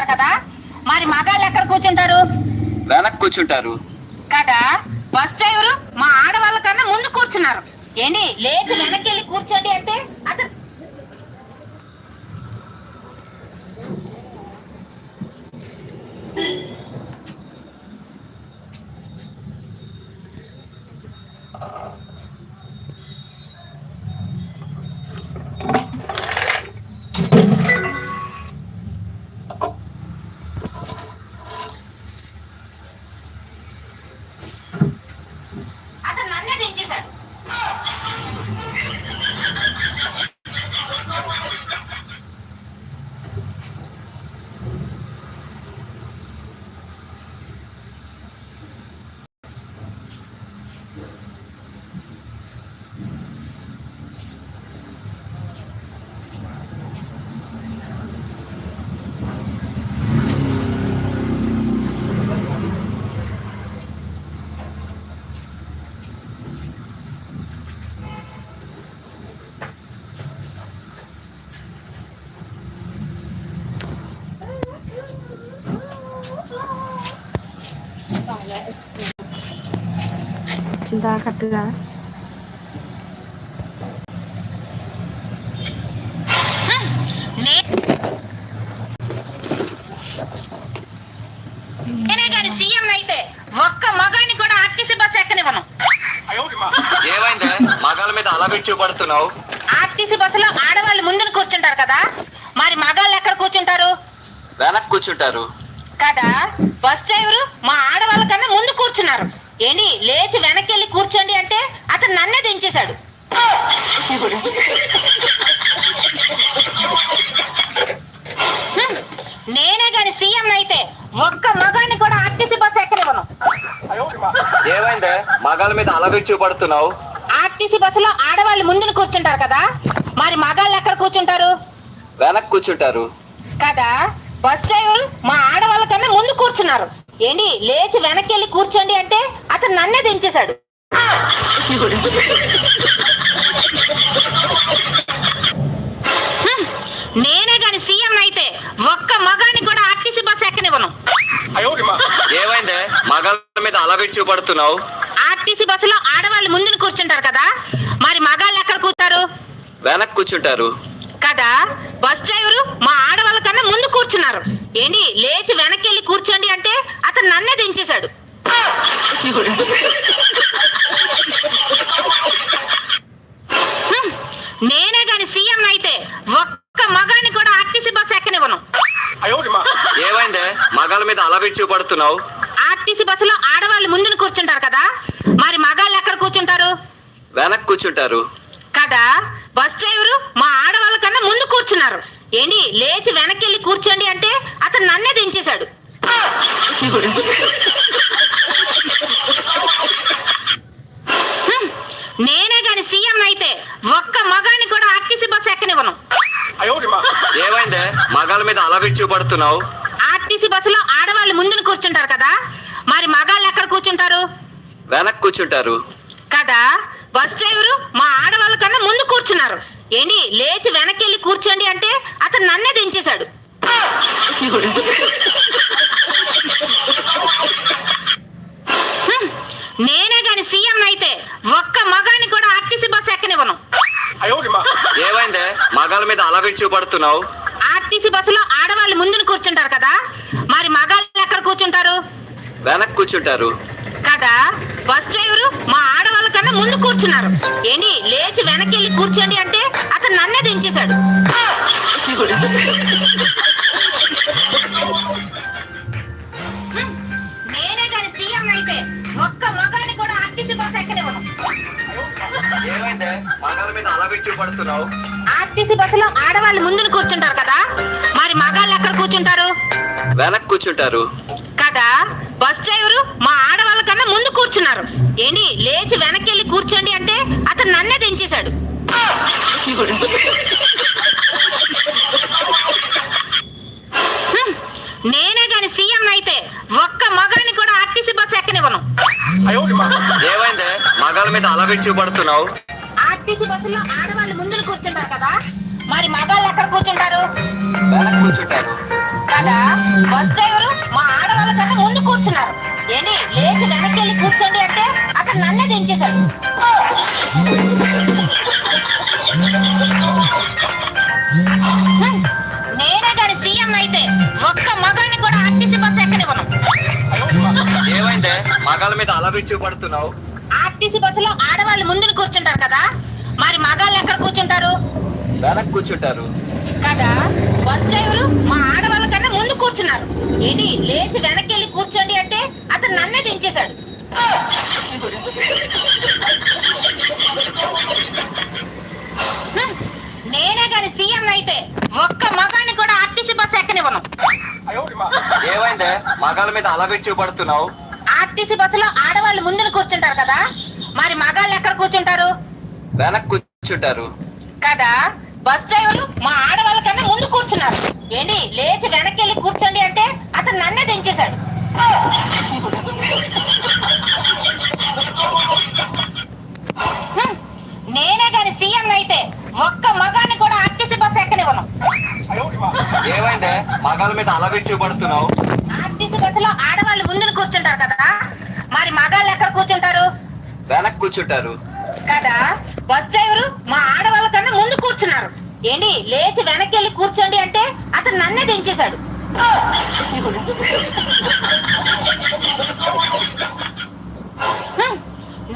కూర్చుంటారు కదా? మరి మగాళ్ళు ఎక్కడ కూర్చుంటారు? వెనక్కి కూర్చుంటారు. కదా? బస్ డ్రైవరు మా ఆడవాళ్ళ కన్నా ముందు కూర్చున్నారు. ఏంటి లేచి వెనక్కి వెళ్ళి కూర్చోండి అంటే అతను అతను నన్నే దించేశాడు నేనే కానీ సీఎం అయితే ఒక్క మగాన్ని కూడా ఆర్టీసీ బస్ ఎక్కనివ్వను. ఏమైందే? మగాళ్ళ మీద అలా ఆర్టీసీ బస్సులో ఆడవాళ్ళు ముందున కూర్చుంటారు కదా? మరి మగాళ్ళు ఎక్కడ కూర్చుంటారు? వెనక్కి కూర్చుంటారు. కదా? బస్ డ్రైవరు మా ఆడవాళ్ళ కన్నా ముందు కూర్చున్నారు. ఏంటి లేచి వెనక్కి వెళ్ళి కూర్చోండి అంటే అతను నన్నే దించేశాడు. నేనే గాని సీఎం అయితే ఒక్క మగాన్ని కూడా ఆర్టీసీ బస్ ఎక్కనివ్వను. ఏమైందే? మగాళ్ళ మీద అలా పెట్టి చూపడుతున్నావు? ఆర్టీసీ బస్సులో ఆడవాళ్ళు ముందున కూర్చుంటారు కదా? మరి మగాళ్ళు ఎక్కడ కూర్చుంటారు? వెనక్కి కూర్చుంటారు. కదా? బస్ డ్రైవర్ మా ఆడవాళ్ళ కన్నా ముందు కూర్చున్నారు. ఏంటి లేచి వెనక్కి వెళ్ళి కూర్చోండి అంటే అతను నన్నే దించేశాడు. నేనే గాని సీఎం అయితే ఒక్క మగాన్ని కూడా ఆర్టీసీ బస్ ఎక్కనివ్వను. ఏమైందే? మగాళ్ళ మీద అలా పెట్టి చూపడుతున్నావు? ఆర్టీసీ బస్సులో ఆడవాళ్ళు ముందున కూర్చుంటారు కదా? మరి మగాళ్ళు ఎక్కడ కూర్చుంటారు వెనక్కి కూర్చుంటారు. కదా? బస్ డ్రైవరు మా ఆడవాళ్ళ కన్నా ముందు కూర్చున్నారు. ఏంటి లేచి వెనక్కి వెళ్ళి కూర్చోండి అంటే అతను నన్నే దించేశాడు. నేనే గాని సీఎం అయితే ఒక్క మగాన్ని కూడా ఆర్టీసీ బస్ ఎక్కనివ్వను. ఏమైందే? మగాళ్ళ మీద అలా పెట్టి చూపడుతున్నావు ఆర్టీసీ బస్సులో ఆడవాళ్ళు ముందున కూర్చుంటారు కదా? మరి మగాళ్ళు ఎక్కడ కూర్చుంటారు? వెనక్కి కూర్చుంటారు. కదా? బస్ డ్రైవరు మా ఆడవాళ్ళ కన్నా ముందు కూర్చున్నారు. ఏంటి లేచి వెనక్కి వెళ్ళి కూర్చోండి అంటే అతను నన్నే దించేశాడు. నేనే గాని సీఎం అయితే ఒక్క మగాన్ని కూడా ఆర్టీసీ బస్ ఎక్కనివ్వను. ఏమైందే? మగాళ్ళ మీద అలా చూపడుతున్నావు ఆర్టీసీ బస్సులో ఆడవాళ్ళు ముందున కూర్చుంటారు కదా? మరి మగాళ్ళు ఎక్కడ కూర్చుంటారు? వెనక్కి కూర్చుంటారు. కదా? బస్ డ్రైవరు మా ఆడవాళ్ళ కన్నా ముందు కూర్చున్నారు. ఏంటి? లేచి వెనక్కి వెళ్ళి కూర్చోండి అంటే అతను నన్నే దించేశాడు. నేనే అయితే ఒక్క మగాన్ని కూడా ఆర్టీసీ బస్ ఎక్కనివ్వను. ఏమైందే? మగాళ్ళ మీద అలా చూపడుతున్నావు ఆర్టీసీ బస్సులో ఆడవాళ్ళు ముందున కూర్చుంటారు కదా? మరి మగాళ్ళు ఎక్కడ కూర్చుంటారు? వెనక్కి కూర్చుంటారు. కదా? బస్ డ్రైవరు మా ఆడవాళ్ళ కన్నా ముందు కూర్చున్నారు. ఏంటి లేచి వెనక్కి వెళ్ళి కూర్చోండి అంటే అతను నన్నే దించేశాడు. నేనే కానీ సీఎం అయితే ఒక్క ఆర్టీసీ బస్ ఎక్కనివ్వను ఏమైందే? మగాళ్ళ మీద అలా పెట్టి చూపడుతున్నావు ఆర్టీసీ బస్సులో ఆడవాళ్ళు ముందున కూర్చుంటారు కదా? మరి మగాళ్ళు ఎక్కడ కూర్చుంటారు? వెనక్కి కూర్చుంటారు. కదా? బస్ డ్రైవరు మా ఆడవాళ్ళ కన్నా ముందు కూర్చున్నారు. ఏంటి? లేచి వెనక్కి వెళ్ళి కూర్చోండి అంటే అతను నన్నే దించేశాడు. నేనే గాని సీఎం అయితే ఒక్క మగాన్ని కూడా ఆర్టీసీ బస్ ఎక్కనివ్వను. ఏమైందే? మగాళ్ళ మీద అలా పెట్టి చూపడుతున్నావు ఆర్టీసీ బస్సులో ఆడవాళ్ళు ముందున కూర్చుంటారు కదా? మరి మగాళ్ళు ఎక్కడ కూర్చుంటారు? కూర్చుంటారు. కదా? బస్ డ్రైవరు మా ఆడవాళ్ళ కన్నా ముందు కూర్చున్నారు. ఏంటి లేచి వెనక్కి వెళ్ళి కూర్చోండి అంటే అతను నన్నే దించేశాడు. మగాళ్ళ మీద అలా పడుతున్నావు? ఆర్టీసీ బస్సులో ఆడవాళ్ళు ముందుని కూర్చుంటారు కదా? మరి మగాళ్ళు ఎక్కడ కూర్చుంటారు? వెనక్కి కూర్చుంటారు. కదా? బస్ డ్రైవరు మా ఆడవాళ్ళ కన్నా ముందు కూర్చున్నారు. ఏంటి లేచి వెనక్కి వెళ్ళి కూర్చోండి అంటే అతను నన్నే దించేశాడు. నేనే గాని సీఎం అయితే ఒక్క మగాన్ని కూడా ఆర్టీసీ బస్ ఎక్కనివ్వను. ఏమైందే? మగాళ్ళ మీద అలా పడుతున్నావు? ఆర్టీసీ బస్సులో ఆడవాళ్ళు ముందుని కూర్చుంటారు కదా? మరి మగాళ్ళు ఎక్కడ కూర్చుంటారు? వెనక్కి కూర్చుంటారు. కదా? బస్ డ్రైవరు మా ఆడవాళ్ళ కన్నా ముందు కూర్చున్నారు. ఏంటి? లేచి వెనక్కి వెళ్ళి కూర్చోండి అంటే అతను నన్నే దించేశాడు. నేనే గాని సీఎం అయితే ఒక్క మగాన్ని కూడా ఆర్టీసీ బస్ ఎక్కనివ్వను. ఏమైందే? మగాళ్ళ మీద అలా పడుతున్నావు ఆర్టీసీ బస్సులో ఆడవాళ్ళు ముందుని కూర్చుంటారు కదా? మరి మగాళ్ళు ఎక్కడ కూర్చుంటారు? వెనక్కి కూర్చుంటారు. కదా? బస్ డ్రైవరు మా ఆడవాళ్ళ కన్నా ముందు కూర్చున్నారు. ఏంటి? లేచి వెనక్కి వెళ్ళి కూర్చోండి అంటే అతను నన్నే దించేశాడు.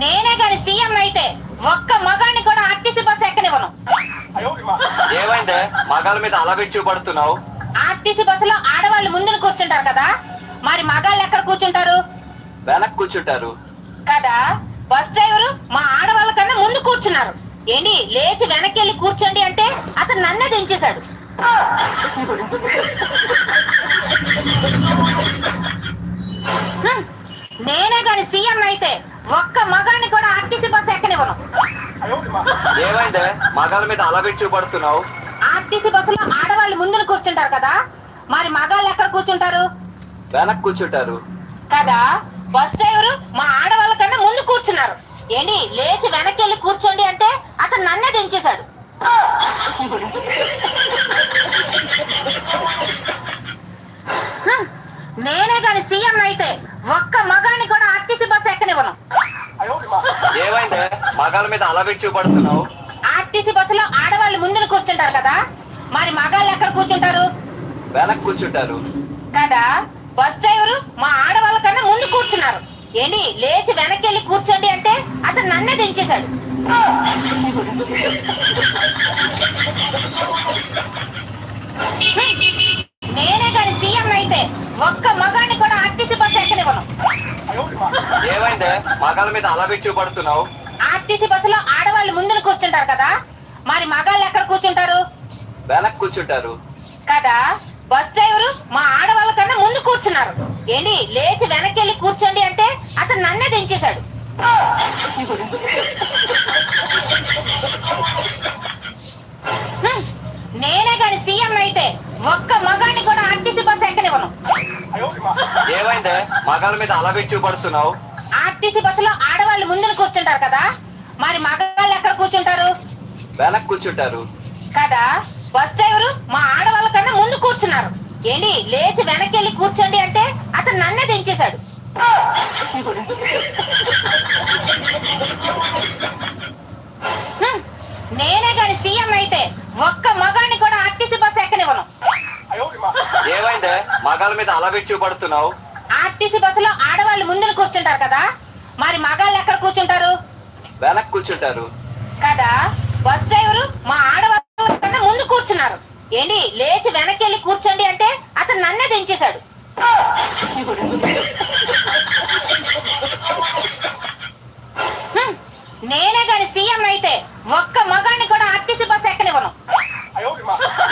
నేనే గాని సీఎం అయితే ఒక్క మగాన్ని కూడా ఆర్టీసీ బస్ ఎక్కనివ్వను. ఏమైందే? మగాళ్ళ మీద అలా పడుతున్నావు ఆర్టీసీ బస్సులో ఆడవాళ్ళు ముందుని కూర్చుంటారు కదా? మరి మగాళ్ళు ఎక్కడ కూర్చుంటారు? వెనక్కి కూర్చుంటారు. కదా? బస్ డ్రైవరు మా ఆడవాళ్ళ కన్నా ముందు కూర్చున్నారు. ఏంటి? లేచి వెనక్కి వెళ్ళి కూర్చోండి అంటే అతను నన్నే దించేశాడు. నేనే గాని సీఎం అయితే ఒక్క మగాన్ని కూడా ఆర్టీసీ బస్ ఎక్కనివ్వను. ఏమైందే? మగాళ్ళ మీద అలా పడుతున్నావు ఆర్టీసీ బస్సులో ఆడవాళ్ళు ముందుని కూర్చుంటారు కదా? మరి మగాళ్ళు ఎక్కడ కూర్చుంటారు? వెనక్కి కూర్చుంటారు. కదా? బస్ డ్రైవరు మా ఆడవాళ్ళ కన్నా ముందు కూర్చున్నారు. ఏంటి లేచి వెనక్కి వెళ్ళి కూర్చోండి అంటే అతను నన్నే దించేశాడు. నేనే గాని సీఎం అయితే ఒక్క మగాన్ని కూడా ఆర్టీసీ బస్ ఎక్కనివ్వను. ఏమైందే? మగాళ్ళ మీద అలా పడుతున్నావు ఆర్టీసీ బస్సులో ఆడవాళ్ళు ముందుని కూర్చుంటారు కదా? మరి మగాళ్ళు ఎక్కడ కూర్చుంటారు? వెనక్కి కూర్చుంటారు. కదా? బస్ డ్రైవరు మా ఆడవాళ్ళ ముందు కూర్చున్నారు. ఏంటి లేచి వెనక్కి వెళ్ళి కూర్చోండి అంటే అతను నన్నే దించేశాడు. నేనే గాని సీఎం అయితే ఒక్క మగాన్ని కూడా ఆర్టీసీ బస్ ఎక్కనివ్వను. ఏమైందే? మగాళ్ళ మీద అలా పడుతున్నావు ఆర్టీసీ బస్సులో ఆడవాళ్ళు ముందున కూర్చుంటారు కదా? మరి మగాళ్ళు ఎక్కడ కూర్చుంటారు? వెనక్కి కూర్చుంటారు. కదా? బస్ డ్రైవరు మా ఆడవాళ్ళ కన్నా ముందు కూర్చున్నారు. ఏంటి లేచి వెనక్కి వెళ్ళి కూర్చోండి అంటే అతను నన్నే దించేశాడు. నేనే గాని సీఎం అయితే ఒక్క మగాన్ని కూడా ఆర్టీసీ బస్ ఎక్కనివ్వను. ఏమైందే? మగాళ్ళ మీద అలా పడుతున్నావు ఆర్టీసీ బస్సులో ఆడవాళ్ళు ముందున కూర్చుంటారు కదా మరి మగాళ్ళు ఎక్కడ కూర్చుంటారు? వెనక్కి కూర్చుంటారు. కదా? బస్ డ్రైవరు మా ఆడవాళ్ళ కన్నా ముందు కూర్చున్నారు. ఏంటి లేచి వెనక్కి వెళ్ళి కూర్చోండి అంటే అతను నన్నే దించేశాడు. నేనే గాని సీఎం అయితే ఒక్క మగాన్ని కూడా ఆర్టీసీ బస్ ఎక్కనివ్వను. ఏమైందే? మగాళ్ళ మీద అలా పడుతున్నావు? ఆర్టీసీ బస్సులో ఆడవాళ్ళు ముందున కూర్చుంటారు కదా? మరి మగాళ్ళు ఎక్కడ కూర్చుంటారు? వెనక్కి కూర్చుంటారు. కదా? బస్ డ్రైవరు మా ఆడవాళ్ళ ముందు కూర్చున్నారు. ఏంటి? లేచి వెనక్కి వెళ్ళి కూర్చోండి అంటే అతను నన్నే దించేశాడు. నేనే గాని సీఎం అయితే ఒక్క మగాన్ని కూడా ఆర్టీసీ బస్ ఎక్కనివ్వను.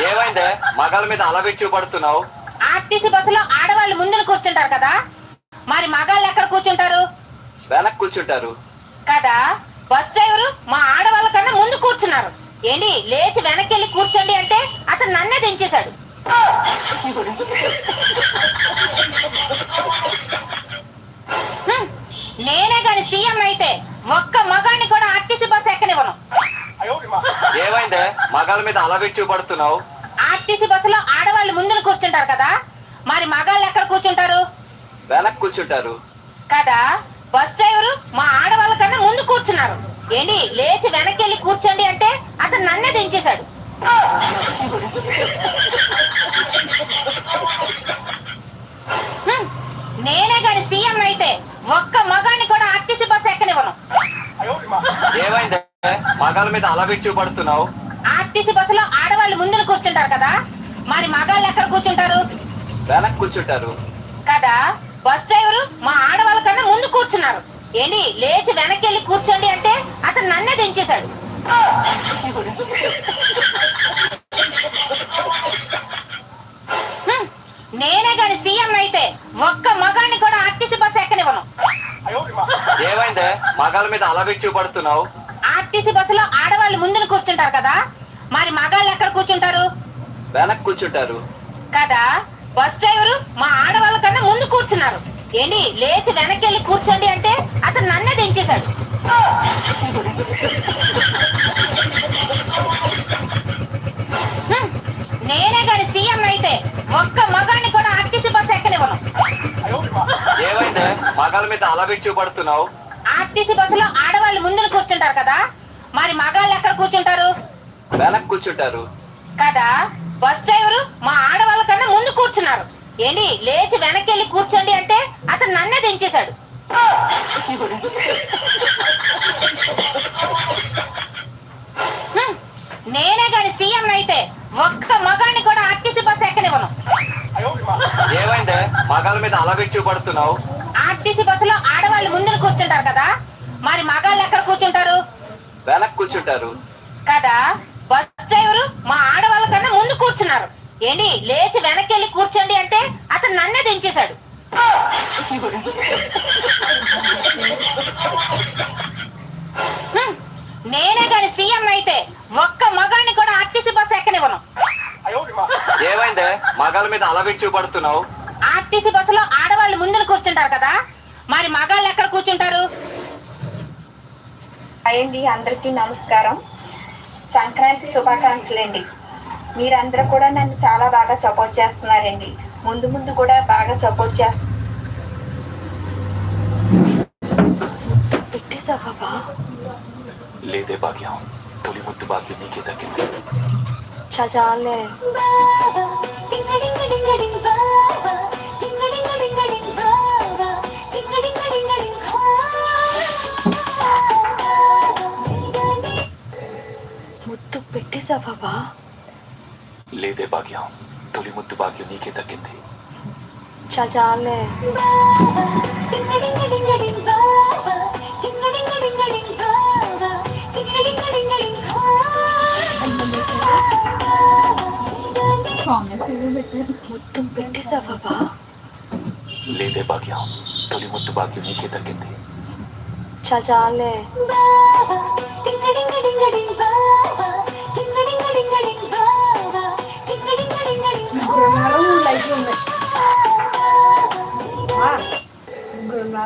ఏమైందే? మగాళ్ళ మీద అలా పడుతున్నావు ఆర్టీసీ బస్సులో ఆడవాళ్ళు ముందున కూర్చుంటారు కదా? మరి మగాళ్ళు ఎక్కడ కూర్చుంటారు? వెనక్కి కూర్చుంటారు. కదా? బస్ డ్రైవరు మా ఆడవాళ్ళ కన్నా ముందు కూర్చున్నారు. ఏంటి లేచి వెనక్కి వెళ్ళి కూర్చోండి అంటే అతను నన్నే దించేశాడు. నేనే గాని సీఎం అయితే ఒక్క మగాన్ని కూడా ఆర్టీసీ బస్ ఎక్కనివ్వను. ఏమైందే? మగాళ్ళ మీద అలా పడుతున్నావు? ఆర్టీసీ బస్సులో ఆడవాళ్ళు ముందున కూర్చుంటారు కదా? మరి మగాళ్ళు ఎక్కడ కూర్చుంటారు? వెనక్కి కూర్చుంటారు. కదా? బస్ డ్రైవరు మా ఆడవాళ్ళ కన్నా ముందు కూర్చున్నారు. ఏంటి లేచి వెనక్కి వెళ్ళి కూర్చోండి అంటే అతను నన్నే దించేశాడు. నేనే గాని సీఎం అయితే ఒక్క మగాన్ని కూడా ఆర్టీసీ బస్ ఎక్కనివ్వను. ఏమైంది? మగాళ్ళ మీద అలా చూపడుతున్నావు ఆర్టీసీ బస్సులో ఆడవాళ్ళు ముందున కూర్చుంటారు కదా? మరి మగాళ్ళు ఎక్కడ కూర్చుంటారు? వెనక్కి కూర్చుంటారు. కదా? బస్ డ్రైవరు మా ఆడవాళ్ళ కన్నా ముందు కూర్చున్నారు. ఏంటి లేచి వెనక్కి వెళ్ళి కూర్చోండి అంటే అతను నన్నే దించేశాడు. నేనే గాని సీఎం అయితే ఒక్క మగాన్ని కూడా ఆర్టీసీ బస్ ఎక్కనివ్వను. ఏమైంది? మగాళ్ళ మీద అలా చూపడుతున్నావు ఆర్టీసీ బస్సులో ఆడవాళ్ళు ముందున కూర్చుంటారు కదా? మరి మగాళ్ళు ఎక్కడ కూర్చుంటారు? వెనక్కి కూర్చుంటారు. కదా? బస్ డ్రైవరు మా ఆడవాళ్ళ కన్నా ముందు కూర్చున్నారు. ఏంటి లేచి వెనక్కి వెళ్ళి కూర్చోండి అంటే అతను నన్నే దించేశాడు. నేనే గాని సీఎం అయితే ఒక్క మగాన్ని కూడా ఆర్టీసీ బస్ ఎక్కనివ్వను ఏమైంది? మగాళ్ళ మీద అలా చూపడుతున్నావు ఆర్టీసీ బస్సులో ఆడవాళ్ళు ముందున కూర్చుంటారు కదా? మరి మగాళ్ళు ఎక్కడ కూర్చుంటారు? వెనక్కి కూర్చుంటారు. కదా? బస్ డ్రైవరు మా ఆడవాళ్ళ కన్నా ముందు కూర్చున్నారు. ఏంటి లేచి వెనక్కి వెళ్ళి కూర్చోండి అంటే అతను నన్నే దించేశాడు. నేనే గాని సీఎం అయితే ఒక్క మగాన్ని కూడా ఆర్టీసీ బస్ ఎక్కనివ్వను. ఏమైంది? మగాళ్ళ మీద అలా చూపడుతున్నావు ఆర్టీసీ బస్సులో ఆడవాళ్ళు ముందున కూర్చుంటారు కదా? మరి మగాళ్ళు ఎక్కడ కూర్చుంటారు? వెనక్కి కూర్చుంటారు. కదా? బస్ డ్రైవరు మా ఆడవాళ్ళ కన్నా ముందు కూర్చున్నారు. ఏంటి లేచి వెనక్కి వెళ్ళి కూర్చోండి అంటే అతను నన్నే దించేశాడు. నేనే గాని సీఎం అయితే ఒక్క మగాన్ని కూడా ఆర్టీసీ బస్ ఎక్కనివ్వను. ఏమైంది? మగాళ్ళ మీద అలా చూపడుతున్నావు ఆర్టీసీ బస్సులో ఆడవాళ్ళు ముందున కూర్చుంటారు కదా? మరి మగాళ్ళు ఎక్కడ కూర్చుంటారు? అయ్యండి అందరికీ నమస్కారం. సంక్రాంతి శుభాకాంక్షలండి. మీరందరూ కూడా నన్ను చాలా బాగా సపోర్ట్ చేస్తున్నారండి. ముందు ముందు కూడా బాగా సపోర్ట్ చేస్తున్నారు లేదే భాగ్యం. తొలి ముద్దు భాగ్యం నీకే దక్కింది. చాలే ముద్దు పెట్టేసా బాబా? లేదే భాగ్యం తొలి ముద్దు భాగ్యం నీకే దక్కింది చాలే ముద్దు పెట్టేసా బాబా లేదే భాగ్యం తొలి ముద్దు భాగ్యం నీకే దక్కింది చాలే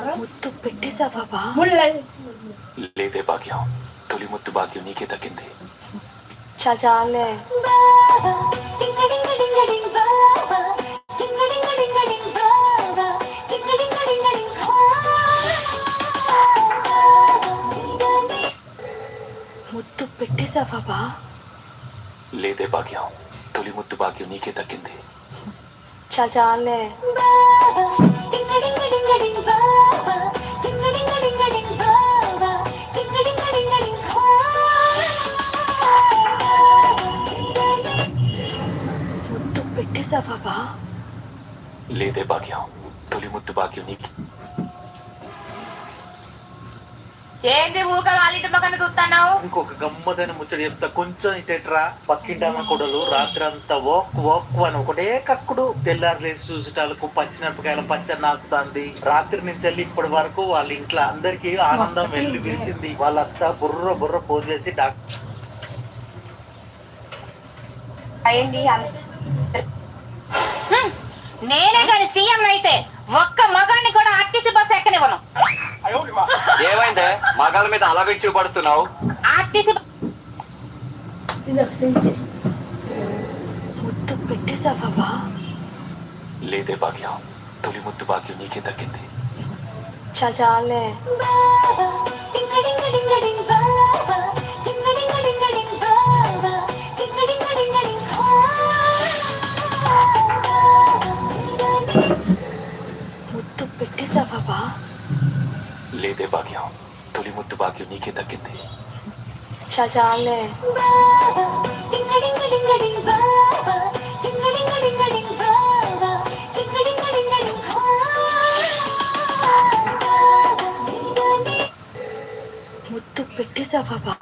ముద్దు పెట్టేసా బాబా? లేదే భాగ్యం. తొలి ముద్దు భాగ్యం నీకే దక్కింది చాలే. ముద్దు పెట్టేసా బాబా లేదే భాగ్యం. తొలి ముద్దు భాగ్యం నీకే దక్కింది చాలే. బాబా? లేదే భాగ్యం. తొలి ముద్దు భాగ్యం నీకే. ఏంది ఊగా వాళ్ళింటి పక్కన చూస్తున్నావు? ఇంకొక గమ్మదైన ముచ్చట చెప్తా. కొంచెం ఇటెట్రా పక్కింటామ కొడలు? రాత్రి అంతా ఓక్ ఓక్ అని ఒకటే కక్కుడు. తెల్లారు లేచి చూసేటాలకు పచ్చిమిరపకాయల పచ్చడి నాకుతాంది. రాత్రి నుంచి వెళ్ళి ఇప్పటి వరకు వాళ్ళ ఇంట్లో అందరికి ఆనందం వెళ్ళి పిలిచింది. వాళ్ళంతా బుర్ర బుర్ర ఫోన్ చేసి డాక్టర్. నేనే గాని సీఎం అయితే ఒక్క మగాన్ని కూడా ఆర్టీసీ బస్ ఎక్కనివ్వను. ఏమైంది? మగాళ్ళ మీద అలా చూపడుతున్నావు ఆర్టీసీ ముద్దు పెట్టేసా బాబా లేదే భాగ్యం. తొలి ముద్దు భాగ్యం నీకే దక్కింది. చాలా. పెట్టేసావా బా లేదే భాగ్యం తొలి ముద్దు భాగ్యం నీకే దక్కింది చాలా చాలే ముద్దు పెట్టేసావా బా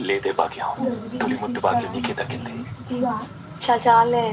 లేదే భాగ్యం తొలి ముద్దు భాగ్యం నీకే దక్కింది చాలా